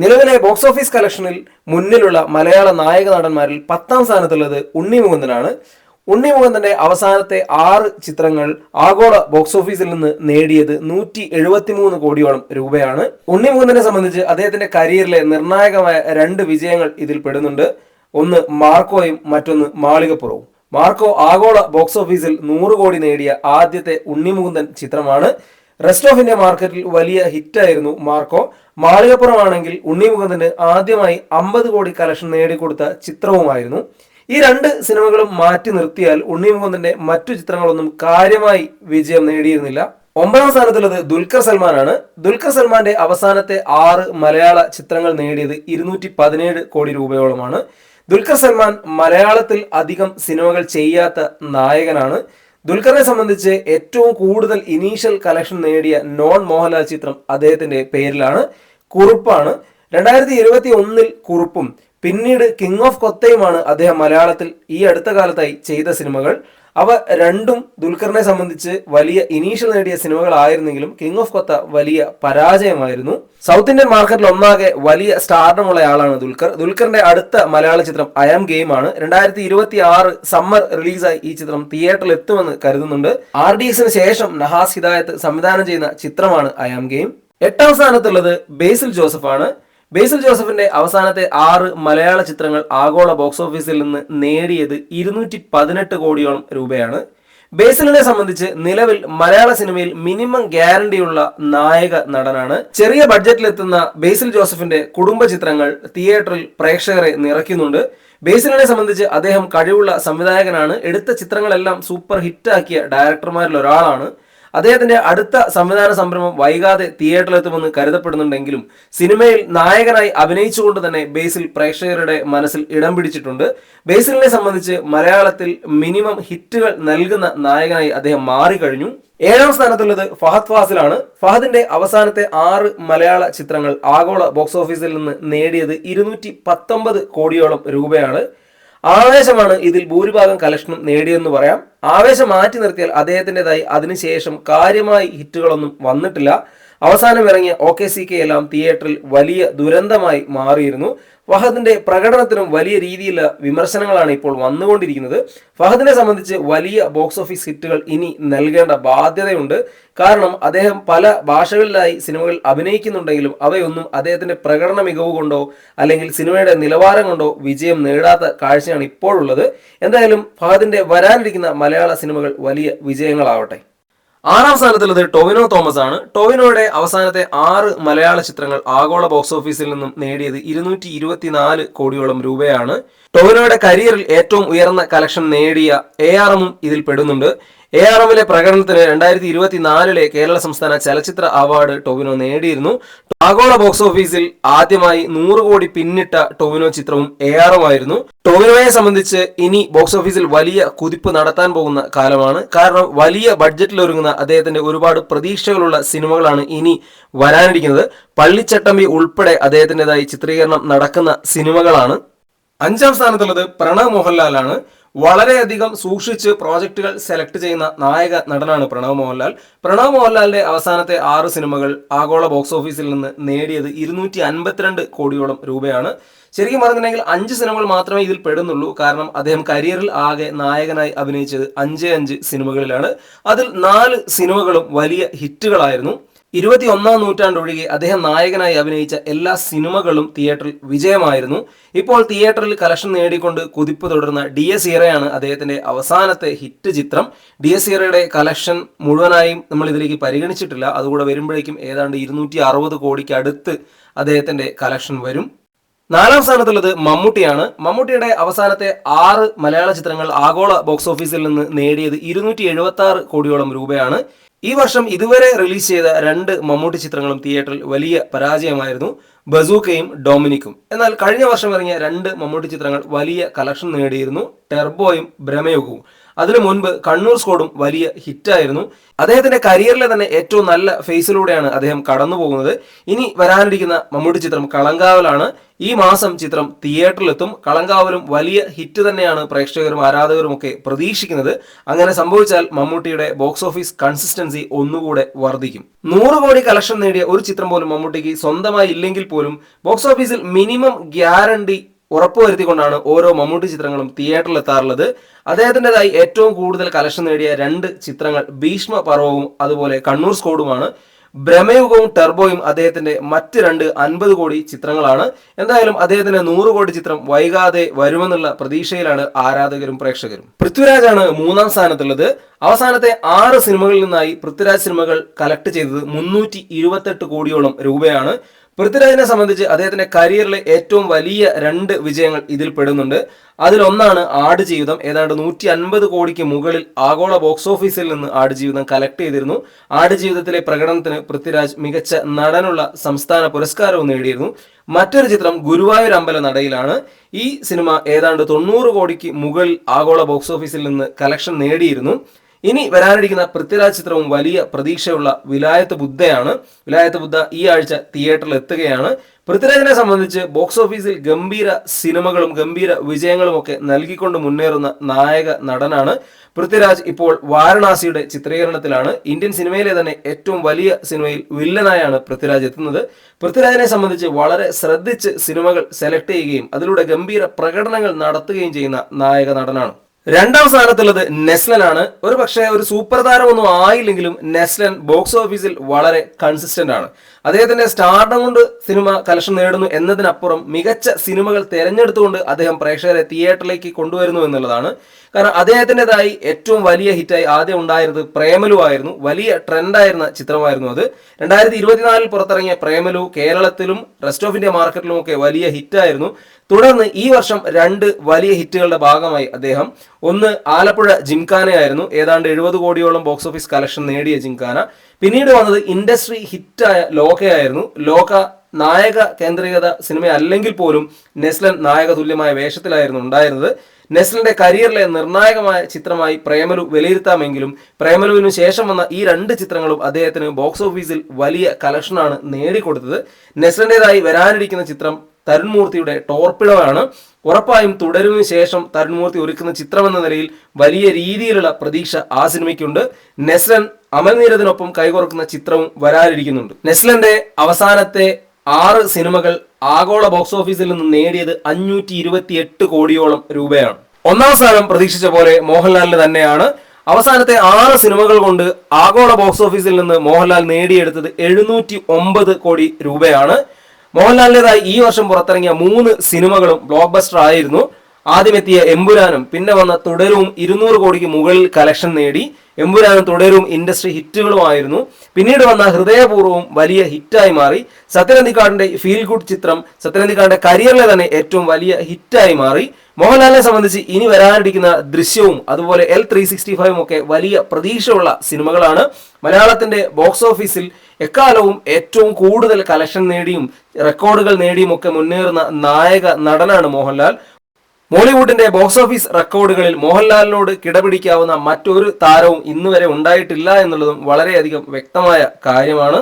നിലവിലെ box office കളക്ഷനിൽ മുന്നിലുള്ള മലയാള നായക നടന്മാരിൽ പത്താം സ്ഥാനത്തുള്ളത് ഉണ്ണി മുകുന്ദനാണ്. ഉണ്ണി മുകുന്ദന്റെ അവസാനത്തെ ആറ് ചിത്രങ്ങൾ ആഗോള ബോക്സ് ഓഫീസിൽ നിന്ന് നേടിയത് നൂറ്റി എഴുപത്തിമൂന്ന് കോടിയോളം രൂപയാണ്. ഉണ്ണി മുകുന്ദനെ സംബന്ധിച്ച് അദ്ദേഹത്തിന്റെ കരിയറിലെ നിർണായകമായ രണ്ട് വിജയങ്ങൾ ഇതിൽ പെടുന്നുണ്ട്. ഒന്ന് മാർക്കോയും മറ്റൊന്ന് മാളികപ്പുറവും. മാർക്കോ ആഗോള ബോക്സ് ഓഫീസിൽ നൂറ് കോടി നേടിയ ആദ്യത്തെ ഉണ്ണി ഉണ്ണിമുകുന്ദൻ ചിത്രമാണ്. റെസ്റ്റ് ഓഫ് ഇന്ത്യ മാർക്കറ്റിൽ വലിയ ഹിറ്റായിരുന്നു മാർക്കോ. മാളികപ്പുറമാണെങ്കിൽ ഉണ്ണിമുകുന്ദന് ആദ്യമായി അമ്പത് കോടി കലക്ഷൻ നേടിക്കൊടുത്ത ചിത്രവുമായിരുന്നു. ഈ രണ്ട് സിനിമകളും മാറ്റി നിർത്തിയാൽ ഉണ്ണിമുകുന്ദന്റെ മറ്റു ചിത്രങ്ങളൊന്നും കാര്യമായി വിജയം നേടിയിരുന്നില്ല. ഒമ്പതാം സ്ഥാനത്തുള്ളത് ദുൽഖർ സൽമാനാണ്. ദുൽഖർ സൽമാന്റെ അവസാനത്തെ ആറ് മലയാള ചിത്രങ്ങൾ നേടിയത് ഇരുന്നൂറ്റി പതിനേഴ് കോടി രൂപയോളമാണ്. ദുൽഖർ സൽമാൻ മലയാളത്തിൽ അധികം സിനിമകൾ ചെയ്യാത്ത നായകനാണ്. ദുൽഖറിനെ സംബന്ധിച്ച് ഏറ്റവും കൂടുതൽ ഇനീഷ്യൽ കളക്ഷൻ നേടിയ നോൺ മോഹൻലാൽ ചിത്രം അദ്ദേഹത്തിന്റെ പേരിലാണ്. കുറുപ്പാണ്. രണ്ടായിരത്തി ഇരുപത്തി ഒന്നിൽ കുറുപ്പും. പിന്നീട് കിങ് ഓഫ് കൊത്തയുമാണ് അദ്ദേഹം മലയാളത്തിൽ ഈ അടുത്ത കാലത്തായി ചെയ്ത സിനിമകൾ. അവ രണ്ടും ദുൽഖറിനെ സംബന്ധിച്ച് വലിയ ഇനീഷ്യൽ നേടിയ സിനിമകളായിരുന്നെങ്കിലും കിങ് ഓഫ് കൊത്ത വലിയ പരാജയമായിരുന്നു. സൗത്ത് ഇന്ത്യൻ മാർക്കറ്റിൽ ഒന്നാകെ വലിയ സ്റ്റാർഡമുള്ള ആളാണ് ദുൽഖർ. ദുൽഖറിന്റെ അടുത്ത മലയാള ചിത്രം ആം ഗെയിം ആണ്. രണ്ടായിരത്തി ഇരുപത്തി ആറ് സമ്മർ റിലീസായി ഈ ചിത്രം തിയേറ്ററിൽ എത്തുമെന്ന് കരുതുന്നുണ്ട്. ആർ ഡി എക്സിന് ശേഷം നഹാസ് ഹിദായത്ത് സംവിധാനം ചെയ്യുന്ന ചിത്രമാണ് ആം ഗെയിം എട്ടാം സ്ഥാനത്തുള്ളത് ബേസിൽ ജോസഫ് ആണ് ബേസിൽ ജോസഫിന്റെ അവസാനത്തെ ആറ് മലയാള ചിത്രങ്ങൾ ആഗോള ബോക്സ് ഓഫീസിൽ നിന്ന് നേടിയത് ഇരുന്നൂറ്റി പതിനെട്ട് കോടിയോളം രൂപയാണ്. ബേസിലിനെ സംബന്ധിച്ച് നിലവിൽ മലയാള സിനിമയിൽ മിനിമം ഗ്യാരണ്ടിയുള്ള നായക നടനാണ്. ചെറിയ ബഡ്ജറ്റിലെത്തുന്ന ബേസിൽ ജോസഫിന്റെ കുടുംബ ചിത്രങ്ങൾ തിയേറ്ററിൽ പ്രേക്ഷകരെ നിറയ്ക്കുന്നുണ്ട്. ബേസിലിനെ സംബന്ധിച്ച് അദ്ദേഹം കഴിവുള്ള സംവിധായകനാണ്. എടുത്ത ചിത്രങ്ങളെല്ലാം സൂപ്പർ ഹിറ്റാക്കിയ ഡയറക്ടർമാരിൽ ഒരാളാണ്. അദ്ദേഹത്തിന്റെ അടുത്ത സംവിധാന സംരംഭം വൈകാതെ തിയേറ്ററിലെത്തുമെന്ന് കരുതപ്പെടുന്നുണ്ടെങ്കിലും സിനിമയിൽ നായകനായി അഭിനയിച്ചുകൊണ്ട് തന്നെ ബേസിൽ പ്രേക്ഷകരുടെ മനസ്സിൽ ഇടം പിടിച്ചിട്ടുണ്ട്. ബേസിലിനെ സംബന്ധിച്ച് മലയാളത്തിൽ മിനിമം ഹിറ്റുകൾ നൽകുന്ന നായകനായി അദ്ദേഹം മാറിക്കഴിഞ്ഞു. ഏഴാം സ്ഥാനത്തുള്ളത് ഫഹദ് ഫാസിലാണ്. ഫഹദിന്റെ അവസാനത്തെ ആറ് മലയാള ചിത്രങ്ങൾ ആഗോള ബോക്സ് ഓഫീസിൽ നിന്ന് നേടിയത് ഇരുന്നൂറ്റി കോടിയോളം രൂപയാണ്. ആവേശമാണ് ഇതിൽ ഭൂരിഭാഗം കലക്ഷനും നേടിയെന്ന് പറയാം. ആവേശം മാറ്റി നിർത്തിയാൽ അദ്ദേഹത്തിന്റെതായി അതിനുശേഷം കാര്യമായി ഹിറ്റുകളൊന്നും വന്നിട്ടില്ല. അവസാനം ഇറങ്ങിയ ഒ കെ സി കെ എല്ലാം തിയേറ്ററിൽ വലിയ ദുരന്തമായി മാറിയിരുന്നു. ഫഹദിന്റെ പ്രകടനത്തിനും വലിയ രീതിയിലുള്ള വിമർശനങ്ങളാണ് ഇപ്പോൾ വന്നുകൊണ്ടിരിക്കുന്നത്. ഫഹദിനെ സംബന്ധിച്ച് വലിയ ബോക്സ് ഓഫീസ് ഹിറ്റുകൾ ഇനി നൽകേണ്ട ബാധ്യതയുണ്ട്. കാരണം അദ്ദേഹം പല ഭാഷകളിലായി സിനിമകൾ അഭിനയിക്കുന്നുണ്ടെങ്കിലും അവയൊന്നും അദ്ദേഹത്തിന്റെ പ്രകടന മികവ് കൊണ്ടോ അല്ലെങ്കിൽ സിനിമയുടെ നിലവാരം കൊണ്ടോ വിജയം നേടാത്ത കാഴ്ചയാണ് ഇപ്പോഴുള്ളത്. എന്തായാലും ഫഹദിന്റെ വരാനിരിക്കുന്ന മലയാള സിനിമകൾ വലിയ വിജയങ്ങളാവട്ടെ. ആറാം സ്ഥാനത്തുള്ളത് ടോവിനോ തോമസ് ആണ്. ടോവിനോയുടെ അവസാനത്തെ ആറ് മലയാള ചിത്രങ്ങൾ ആഗോള ബോക്സ് ഓഫീസിൽ നിന്നും നേടിയത് ഇരുന്നൂറ്റി ഇരുപത്തിനാല് കോടിയോളം രൂപയാണ്. ടോവിനോയുടെ കരിയറിൽ ഏറ്റവും ഉയർന്ന കളക്ഷൻ നേടിയ എ ആർ എമ്മും ഇതിൽ പെടുന്നുണ്ട്. എ ആർ എമ്മിലെ പ്രകടനത്തിന് രണ്ടായിരത്തി ഇരുപത്തിനാലിലെ കേരള സംസ്ഥാന ചലച്ചിത്ര അവാർഡ് ടൊവിനോ നേടിയിരുന്നു. ആഗോള ബോക്സ് ഓഫീസിൽ ആദ്യമായി നൂറ് കോടി പിന്നിട്ട ടൊവിനോ ചിത്രവും എ ആയിരുന്നു ടൊവിനോയെ സംബന്ധിച്ച് ഇനി ബോക്സ് ഓഫീസിൽ വലിയ കുതിപ്പ് നടത്താൻ പോകുന്ന കാലമാണ്. കാരണം വലിയ ബഡ്ജറ്റിൽ ഒരുങ്ങുന്ന അദ്ദേഹത്തിന്റെ ഒരുപാട് പ്രതീക്ഷകളുള്ള സിനിമകളാണ് ഇനി വരാനിരിക്കുന്നത്. പള്ളിച്ചട്ടമ്പി ഉൾപ്പെടെ അദ്ദേഹത്തിന്റെതായി ചിത്രീകരണം നടക്കുന്ന സിനിമകളാണ്. അഞ്ചാം സ്ഥാനത്തുള്ളത് പ്രണവ് മോഹൻലാലാണ്. വളരെയധികം സൂക്ഷിച്ച് പ്രോജക്റ്റുകൾ സെലക്ട് ചെയ്യുന്ന നായക നടനാണ് പ്രണവ് മോഹൻലാൽ. പ്രണവ് മോഹൻലാലിന്റെ അവസാനത്തെ ആറ് സിനിമകൾ ആഗോള ബോക്സ് ഓഫീസിൽ നിന്ന് നേടിയത് ഇരുന്നൂറ്റി അൻപത്തിരണ്ട് കോടിയോളം രൂപയാണ്. ശരിക്കും പറഞ്ഞിട്ടുണ്ടെങ്കിൽ അഞ്ച് സിനിമകൾ മാത്രമേ ഇതിൽ പെടുന്നുള്ളൂ. കാരണം അദ്ദേഹം കരിയറിൽ ആകെ നായകനായി അഭിനയിച്ചത് അഞ്ച് അഞ്ച് സിനിമകളിലാണ്. അതിൽ നാല് സിനിമകളും വലിയ ഹിറ്റുകളായിരുന്നു. ഇരുപത്തി ഒന്നാം നൂറ്റാണ്ടൊഴികെ അദ്ദേഹം നായകനായി അഭിനയിച്ച എല്ലാ സിനിമകളും തിയേറ്ററിൽ വിജയമായിരുന്നു. ഇപ്പോൾ തിയേറ്ററിൽ കളക്ഷൻ നേടിക്കൊണ്ട് കുതിപ്പ് തുടർന്ന ഡി എസ് ഇറയാണ് അദ്ദേഹത്തിന്റെ അവസാനത്തെ ഹിറ്റ് ചിത്രം. ഡി എസ് ഇറയുടെ കളക്ഷൻ മുഴുവനായും നമ്മൾ ഇതിലേക്ക് പരിഗണിച്ചിട്ടില്ല. അതുകൂടെ വരുമ്പോഴേക്കും ഏതാണ്ട് ഇരുന്നൂറ്റി അറുപത് കോടിക്ക് അടുത്ത് അദ്ദേഹത്തിന്റെ കളക്ഷൻ വരും. നാലാം സ്ഥാനത്തുള്ളത് മമ്മൂട്ടിയാണ്. മമ്മൂട്ടിയുടെ അവസാനത്തെ ആറ് മലയാള ചിത്രങ്ങൾ ആഗോള ബോക്സ് ഓഫീസിൽ നിന്ന് നേടിയത് ഇരുന്നൂറ്റി എഴുപത്തി ആറ് കോടിയോളം രൂപയാണ്. ഈ വർഷം ഇതുവരെ റിലീസ് ചെയ്ത രണ്ട് മമ്മൂട്ടി ചിത്രങ്ങളും തിയേറ്ററിൽ വലിയ പരാജയമായിരുന്നു ബസൂക്കയും ഡൊമിനിക്കും. എന്നാൽ കഴിഞ്ഞ വർഷം ഇറങ്ങിയ രണ്ട് മമ്മൂട്ടി ചിത്രങ്ങൾ വലിയ കളക്ഷൻ നേടിയിരുന്നു ടെർബോയും ഭ്രമയുഗവും. അതിനു മുൻപ് കണ്ണൂർ സ്കോഡും വലിയ ഹിറ്റായിരുന്നു. അദ്ദേഹത്തിന്റെ കരിയറിലെ തന്നെ ഏറ്റവും നല്ല ഫേസിലൂടെയാണ് അദ്ദേഹം കടന്നു പോകുന്നത് ഇനി വരാനിരിക്കുന്ന മമ്മൂട്ടി ചിത്രം കളങ്കാവലാണ്. ഈ മാസം ചിത്രം തിയേറ്ററിലെത്തും. കളങ്കാവലും വലിയ ഹിറ്റ് തന്നെയാണ് പ്രേക്ഷകരും ആരാധകരും ഒക്കെ പ്രതീക്ഷിക്കുന്നത്. അങ്ങനെ സംഭവിച്ചാൽ മമ്മൂട്ടിയുടെ ബോക്സ് ഓഫീസ് കൺസിസ്റ്റൻസി ഒന്നുകൂടെ വർദ്ധിക്കും. നൂറ് കോടി കളക്ഷൻ നേടിയ ഒരു ചിത്രം പോലും മമ്മൂട്ടിക്ക് സ്വന്തമായി ഇല്ലെങ്കിൽ പോലും ബോക്സ് ഓഫീസിൽ മിനിമം ഗ്യാരണ്ടി ഉറപ്പുവരുത്തിക്കൊണ്ടാണ് ഓരോ മമ്മൂട്ടി ചിത്രങ്ങളും തിയേറ്ററിൽ എത്താറുള്ളത് അദ്ദേഹത്തിന്റെതായി ഏറ്റവും കൂടുതൽ കളക്ഷൻ നേടിയ രണ്ട് ചിത്രങ്ങൾ ഭീഷ്മ പർവവും അതുപോലെ കണ്ണൂർ സ്കോഡുമാണ്. ഭ്രമയുഗവും ടെർബോയും അദ്ദേഹത്തിന്റെ മറ്റ് രണ്ട് അൻപത് കോടി ചിത്രങ്ങളാണ്. എന്തായാലും അദ്ദേഹത്തിന്റെ നൂറ് കോടി ചിത്രം വൈകാതെ വരുമെന്നുള്ള പ്രതീക്ഷയിലാണ് ആരാധകരും പ്രേക്ഷകരും. പൃഥ്വിരാജാണ് മൂന്നാം സ്ഥാനത്തുള്ളത്. അവസാനത്തെ ആറ് സിനിമകളിൽ നിന്നായി പൃഥ്വിരാജ് സിനിമകൾ കളക്ട് ചെയ്തത് മുന്നൂറ്റി കോടിയോളം രൂപയാണ്. പൃഥ്വിരാജിനെ സംബന്ധിച്ച് അദ്ദേഹത്തിന്റെ കരിയറിലെ ഏറ്റവും വലിയ രണ്ട് വിജയങ്ങൾ ഇതിൽ പെടുന്നുണ്ട്. അതിലൊന്നാണ് ആട് ജീവിതം. ഏതാണ്ട് നൂറ്റി അൻപത് കോടിക്ക് മുകളിൽ ആഗോള ബോക്സ് ഓഫീസിൽ നിന്ന് ആട് ജീവിതം കലക്ട് ചെയ്തിരുന്നു. ആട് ജീവിതത്തിലെ പ്രകടനത്തിന് പൃഥ്വിരാജ് മികച്ച നടനുള്ള സംസ്ഥാന പുരസ്കാരവും നേടിയിരുന്നു. മറ്റൊരു ചിത്രം ഗുരുവായൂർ അമ്പല നടയിലാണ്. ഈ സിനിമ ഏതാണ്ട് തൊണ്ണൂറ് കോടിക്ക് മുകളിൽ ആഗോള ബോക്സ് ഓഫീസിൽ നിന്ന് കലക്ഷൻ നേടിയിരുന്നു. ഇനി വരാനിരിക്കുന്ന പൃഥ്വിരാജ് ചിത്രവും വലിയ പ്രതീക്ഷയുള്ള വിലായത്ത് ബുദ്ധയാണ്. വിലായത്ത് ബുദ്ധ ഈ ആഴ്ച തിയേറ്ററിൽ എത്തുകയാണ്. പൃഥ്വിരാജിനെ സംബന്ധിച്ച് ബോക്സ് ഓഫീസിൽ ഗംഭീര സിനിമകളും ഗംഭീര വിജയങ്ങളും ഒക്കെ നൽകിക്കൊണ്ട് മുന്നേറുന്ന നായക നടനാണ് പൃഥ്വിരാജ്. ഇപ്പോൾ വാരണാസിയുടെ ചിത്രീകരണത്തിലാണ്. ഇന്ത്യൻ സിനിമയിലെ തന്നെ ഏറ്റവും വലിയ സിനിമയിൽ വില്ലനായാണ് പൃഥ്വിരാജ് എത്തുന്നത്. പൃഥ്വിരാജിനെ സംബന്ധിച്ച് വളരെ ശ്രദ്ധിച്ച് സിനിമകൾ സെലക്ട് ചെയ്യുകയും അതിലൂടെ ഗംഭീര പ്രകടനങ്ങൾ നടത്തുകയും ചെയ്യുന്ന നായക നടനാണ്. രണ്ടാം സ്ഥാനത്തുള്ളത് നെസ്ലനാണ്. ഒരു പക്ഷേ ഒരു സൂപ്പർ താരമൊന്നും ആയില്ലെങ്കിലും നെസ്ലൻ ബോക്സ് ഓഫീസിൽ വളരെ കൺസിസ്റ്റന്റ് ആണ്. അദ്ദേഹത്തിന്റെ സ്റ്റാർഡം കൊണ്ട് സിനിമ കലക്ഷൻ നേടുന്നു എന്നതിനപ്പുറം മികച്ച സിനിമകൾ തിരഞ്ഞെടുത്തുകൊണ്ട് അദ്ദേഹം പ്രേക്ഷകരെ തിയേറ്ററിലേക്ക് കൊണ്ടുവരുന്നു എന്നുള്ളതാണ്. കാരണം അദ്ദേഹത്തിന്റെതായി ഏറ്റവും വലിയ ഹിറ്റായി ആദ്യം ഉണ്ടായിരുന്നത് പ്രേമലു ആയിരുന്നു. വലിയ ട്രെൻഡായിരുന്ന ചിത്രമായിരുന്നു അത്. രണ്ടായിരത്തി ഇരുപത്തിനാലിൽ പുറത്തിറങ്ങിയ പ്രേമലു കേരളത്തിലും റെസ്റ്റ് ഓഫ് ഇന്ത്യ മാർക്കറ്റിലും ഒക്കെ വലിയ ഹിറ്റായിരുന്നു തുടർന്ന് ഈ വർഷം രണ്ട് വലിയ ഹിറ്റുകളുടെ ഭാഗമായി അദ്ദേഹം ഒന്ന് ആലപ്പുഴ ജിംഖാനയായിരുന്നു ഏതാണ്ട് എഴുപത് കോടിയോളം ബോക്സ് ഓഫീസ് കളക്ഷൻ നേടിയ ജിംഖാന. പിന്നീട് വന്നത് ഇൻഡസ്ട്രി ഹിറ്റായ ലോകയായിരുന്നു ലോക നായക കേന്ദ്രീകൃത സിനിമ അല്ലെങ്കിൽ പോലും നെസ്ലൻ നായക തുല്യമായ വേഷത്തിലായിരുന്നു ഉണ്ടായിരുന്നത്. നെസ്ലിന്റെ കരിയറിലെ നിർണായകമായ ചിത്രമായി പ്രേമലു വിലയിരുത്താമെങ്കിലും പ്രേമലുവിന് ശേഷം വന്ന ഈ രണ്ട് ചിത്രങ്ങളും അദ്ദേഹത്തിന് ബോക്സ് ഓഫീസിൽ വലിയ കളക്ഷനാണ് നേടിക്കൊടുത്തത്. നെസ്ലിന്റെതായി വരാനിരിക്കുന്ന ചിത്രം തരുൺമൂർത്തിയുടെ ടോർപ്പിടമാണ് ഉറപ്പായും തുടരുവിന് ശേഷം തരുൺമൂർത്തി ഒരുക്കുന്ന ചിത്രമെന്ന നിലയിൽ വലിയ രീതിയിലുള്ള പ്രതീക്ഷ ആ സിനിമയ്ക്കുണ്ട്. നെസ്ലൻ അമൽനീരത്തിനൊപ്പം കൈകോർക്കുന്ന ചിത്രവും വരാനിരിക്കുന്നുണ്ട്. നെസ്ലന്റെ അവസാനത്തെ ആറ് സിനിമകൾ ആഗോള ബോക്സ് ഓഫീസിൽ നിന്ന് നേടിയത് അഞ്ഞൂറ്റി ഇരുപത്തി എട്ട് കോടിയോളം രൂപയാണ്. ഒന്നാം സ്ഥാനം പ്രതീക്ഷിച്ച പോലെ മോഹൻലാലിന് തന്നെയാണ്. അവസാനത്തെ ആറ് സിനിമകൾ കൊണ്ട് ആഗോള ബോക്സ് ഓഫീസിൽ നിന്ന് മോഹൻലാൽ നേടിയെടുത്തത് എഴുന്നൂറ്റി കോടി രൂപയാണ്. മോഹൻലാലിന്റെതായി ഈ വർഷം പുറത്തിറങ്ങിയ മൂന്ന് സിനിമകളും ബ്ലോക്ക് ബസ്റ്റർ ആയിരുന്നു. ആദ്യമെത്തിയ എമ്പുരാനും പിന്നെ വന്ന തുടരും ഇരുന്നൂറ് കോടിക്ക് മുകളിൽ കലക്ഷൻ നേടി എമ്പുരാനും തുടരും ഇൻഡസ്ട്രി ഹിറ്റുകളുമായിരുന്നു. പിന്നീട് വന്ന ഹൃദയപൂർവവും വലിയ ഹിറ്റായി മാറി. സത്യനന്ദിക്കാടിന്റെ ഫീൽ ഗുഡ് ചിത്രം സത്യനന്ദിക്കാടിന്റെ കരിയറിലെ തന്നെ ഏറ്റവും വലിയ ഹിറ്റായി മാറി. മോഹൻലാലിനെ സംബന്ധിച്ച് ഇനി വരാനിരിക്കുന്ന ദൃശ്യവും അതുപോലെ എൽ ത്രീ സിക്സ്റ്റി ഫൈവും ഒക്കെ വലിയ പ്രതീക്ഷയുള്ള സിനിമകളാണ്. മലയാളത്തിന്റെ ബോക്സ് ഓഫീസിൽ എക്കാലവും ഏറ്റവും കൂടുതൽ കലക്ഷൻ നേടിയും റെക്കോർഡുകൾ നേടിയും ഒക്കെ മുന്നേറുന്ന നായക നടനാണ് മോഹൻലാൽ. മോളിവുഡിന്റെ ബോക്സ് ഓഫീസ് റെക്കോർഡുകളിൽ മോഹൻലാലിനോട് കിടപിടിക്കാവുന്ന മറ്റൊരു താരവും ഇന്നുവരെ ഉണ്ടായിട്ടില്ല എന്നുള്ളതും വളരെയധികം വ്യക്തമായ കാര്യമാണ്.